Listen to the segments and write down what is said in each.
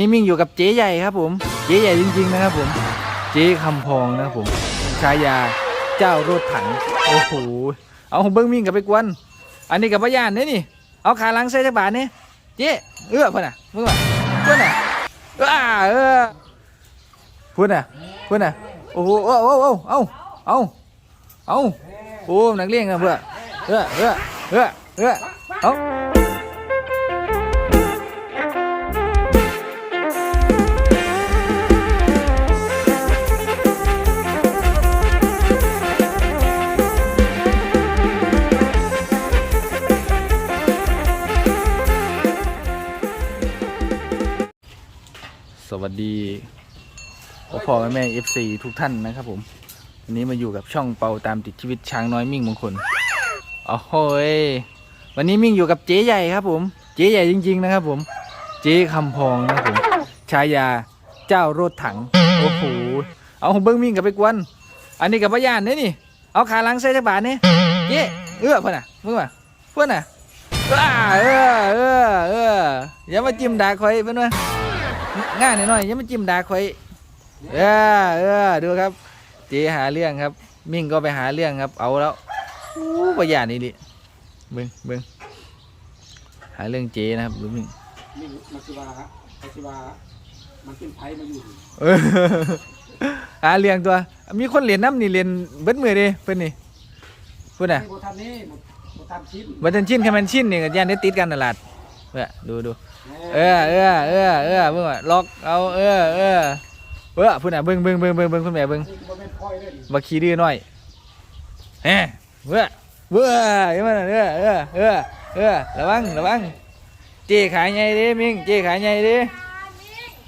นี่มิ่งอยู่กับเจ๊ใหญ่ครับผม เจ๊ใหญ่จริงๆนะครับผม เจ๊คำพองนะครับผมชายาเจ้ารถถัง โอ้โห เอาเบิ้งมิ่งกับไปกวน อันนี้กับพยานเนี่ยนี่ เอาขาหลังใส่จักบาทนี่เจ๊เอื้อเพื่อนน่ะมึงว่ะเพื่อนน่ะเออเออเพื่อนน่ะเพื่อนน่ะ โอ้โหเอ้าเอ้าเอ้าเอ้าเอาเอาโอ้นักเลี้ยงนะเพื่อเออเออเออเออเอา วัสดีพ่อพ่อแม่แม่เอฟซีทุกท่านนะครับผม วันนี้มาอยู่กับช่องเปาตามติดชีวิตช้างน้อยมิ่งมงคลโอ้โหยวันนี้มิ่งอยู่กับเจ๊ใหญ่ครับผม เจ๊ใหญ่จริง ๆ นะครับผม เจ๊คำพองนะครับผมชายาเจ้ารถถัง โอ้โห เอาเบิ้งมิ่งกับไปกวน อันนี้กับพยานเนี่ยนี่ เอาขาหลังใส่จักบาทนี่เจ๊เอื้อเพื่อนน่ะมึงว่ะเพื่อนน่ะเออเออเออออย่ามาจิ้มด่าคอยเพื่อนว่ะ ง่ายหน่อยๆยังไม่จิ้มดาคอยเออเออดูครับเจหาเรื่องครับ มิ่งก็ไปหาเรื่องครับเอาแล้วอู้ประหยัดนี่ดิเบิ้งเบิ้งหาเรื่องเจนะครับดูมิ่งนี่มันสิว่าฮะไอสิว่ามันเป็นไผมาอยู่เออหาเรื่องตัว มีคนเรียนน้ำนี่เรียนเบิ้มือเดิเพิ่นนี่พูดน่ะนี่บ่ทันนี่บ่บ่ทันชิมบัตันชินแค่มันชินนี่กับยันได้ติดกันตลาดเออดูดู เออเออเออเออเบิ่งว่าล็อกเอาเออเออเออพูดน่ะเบิ่งเบิ่งเบิ่งเบิ่งเบิ่งคุณแม่เบิ่งบักขี้ดื้อหน่อยเฮ้เว้อเว้อยังมันเออเออเออเออระวังระวังเจ๊ขายไงดิมิงเจ๊ขายไงดิ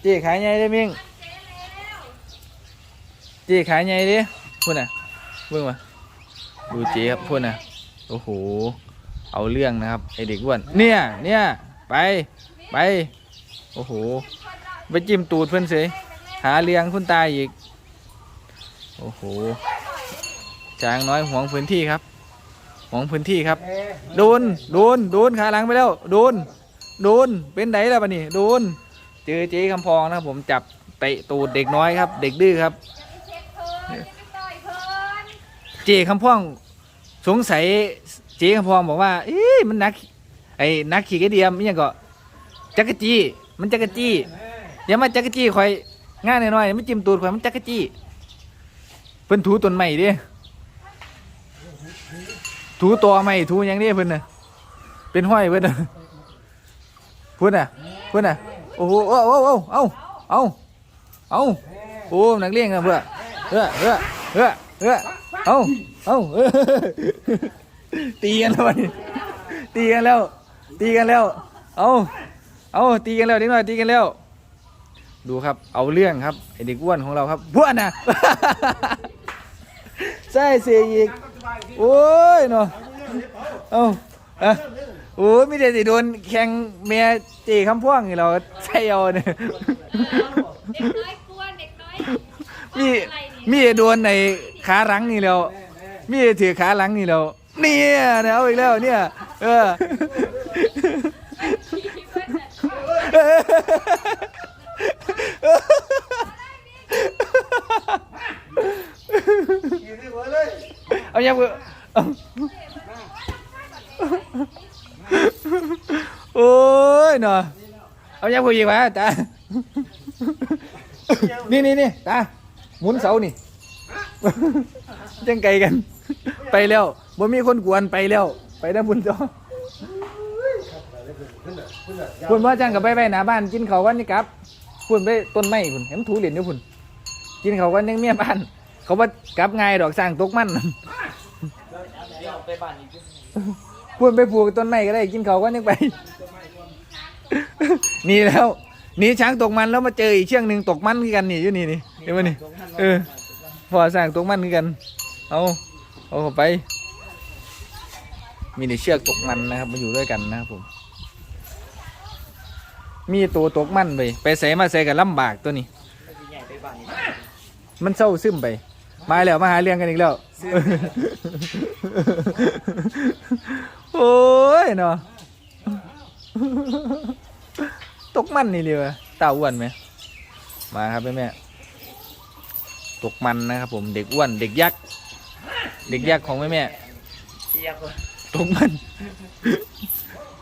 เจ๊ขายไงดิมิงเจ๊ขายไงดิพูดน่ะเบิ่งมาดูเจ๊ครับพูดน่ะโอ้โหเอาเรื่องนะครับไอเด็กอ้วนเนี่ยเนี่ยไป ไป โอ้โห ไปจิ้มตูดเพื่อนเสยหาเลี้ยงคุณตาอีก โอ้โหช้างน้อยห่วงพื้นที่ครับห่วงพื้นที่ครับเอ้โดน โดน โดนขาหลังไปแล้ว โดน โดน เป็นไดแล้วปะนี่ โดน เจอเจ๊คำพองนะครับผมจับเตะตูดเด็กน้อยครับ เด็กดื้อครับ เจ๊คำพองสงสัยเจ๊คำพองบอกว่า เอ๊ะมันนัก ไอ้นักขี่กระเดียมนี่ยังก็ จักรจี้มันจักรจี้อย่ามาจักรจี้คอยง่ายหน่อยๆไม่จิ้มตูดคอยมันจักรจี้เพิ่นถูต้นไม้เดิถูตัวไม่ถูยังนี่เพิ่นน่ะเป็นห้อยเพิ่นน่ะพุ่นน่ะพุ่นน่ะโอ้โหโอ้โอ้โอ้เอาเอ้าเอาโอ้นักเลี้ยงนะเพื่อเออเออเออเออเอาเอ้าเออตีกันแล้วตีกันแล้วตีกันแล้วเอ้า เอาตีกันแล้วเด็กน้อยตีกันแล้วดูครับ เอาเรื่องครับไอเด็กอ้วนของเราครับพวกน่ะใช่เสียอีกโอ้ยเนาะเอาอะโอ้ยไม่ได้สิโดนแข่งเมียเจคำพ่วงนี่เราใช่เอาเนี่ยเด็กน้อยกวนเด็กน้อยมีมีโดนในขาหลังนี่แล้ว มีถือขาหลังนี่แล้วเนี่ยเนี่ยเอาอีกแล้วเนี่ย เออ เอายังเเอาโอ้ยเนาะเอายังผู้หญิงมาตานี่นี่นี่ตาหมุนเสานี่จังไกลกัน ไปแล้วบ่มีคนกวนไปแล้ว ไปได้บุญจอ คุณว่าจังกับไปไปหน้าบ้านกินเขาวกันนี่ครับคุณไปต้นไม้คุณเห็นถูเหรียญอยู่คุณกินเขาวกันยังเมียบ้าน เขาว่ากลับง่ายดอกสร้างตกมันพูดไปปลูกต้นไม้ก็ได้กินเขาวกันยังไปหนี่แล้วหนีช้างตกมันแล้วมาเจออีกเชือกหนึ่งตกมันคือกันนี่อยู่นี่นี่เห็นไหมนี่เออพอสร้างตกมันคือกันเอาเอาเข้าไป มีในเชือกตกมันนะครับมาอยู่ด้วยกันนะครับผม มีตัวตกมันไปไปใส่มาใส่กับลำบากตัวนี้ มันเศร้าซึมไป มาแล้วมาหาเรื่องกันอีกแล้ว โอ้ยเนาะตกมันนี่เลยวะเต้าอ้วนไหม มาครับแม่แม่ตกมันนะครับผมเด็กอ้วนเด็กยักษ์เด็กยักษ์ของแม่แม่เทียบเลยตกมัน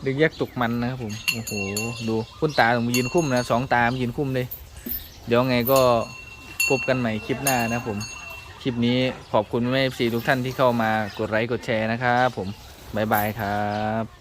เด็กยักตกมันนะครับผมโอ้โหดูคุณตาต้องมยืนคุ้มนะสองตามยืนคุ้มเลยเดี๋ยวไงก็พบกันใหม่คลิปหน้านะครับผมคลิปนี้ขอบคุณแม่เอฟซีทุกท่านที่เข้ามากดไลค์กดแชร์นะครับผมบ๊ายบายครับ